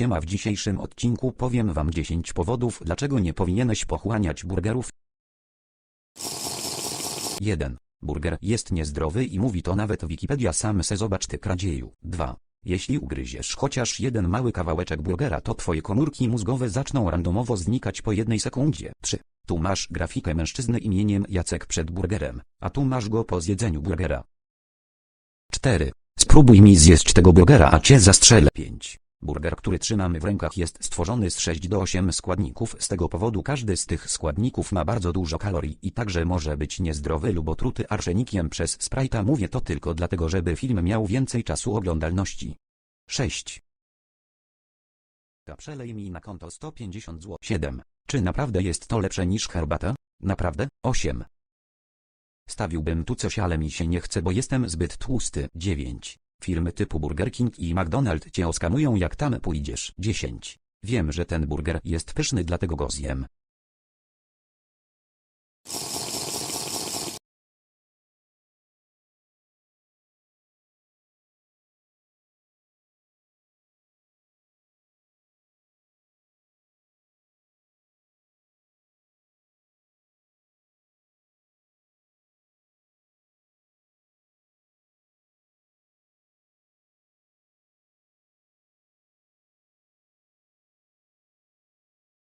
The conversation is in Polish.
Siema w dzisiejszym odcinku powiem wam 10 powodów dlaczego nie powinieneś pochłaniać burgerów. 1. Burger jest niezdrowy i mówi to nawet Wikipedia sam se zobacz ty kradzieju. 2. Jeśli ugryziesz chociaż jeden mały kawałeczek burgera to twoje komórki mózgowe zaczną randomowo znikać po jednej sekundzie. 3. Tu masz grafikę mężczyzny imieniem Jacek przed burgerem, a tu masz go po zjedzeniu burgera. 4. Spróbuj mi zjeść tego burgera a cię zastrzelę. 5. Burger, który trzymamy w rękach jest stworzony z 6 do 8 składników, z tego powodu każdy z tych składników ma bardzo dużo kalorii i także może być niezdrowy lub otruty arszenikiem przez Sprite'a. Mówię to tylko dlatego, żeby film miał więcej czasu oglądalności. 6. Przelej mi na konto 150 zł. 7. Czy naprawdę jest to lepsze niż herbata? Naprawdę? 8. Stawiłbym tu coś, ale mi się nie chce, bo jestem zbyt tłusty. 9. Firmy typu Burger King i McDonald cię oskanują jak tam pójdziesz. 10. Wiem, że ten burger jest pyszny, dlatego go zjem.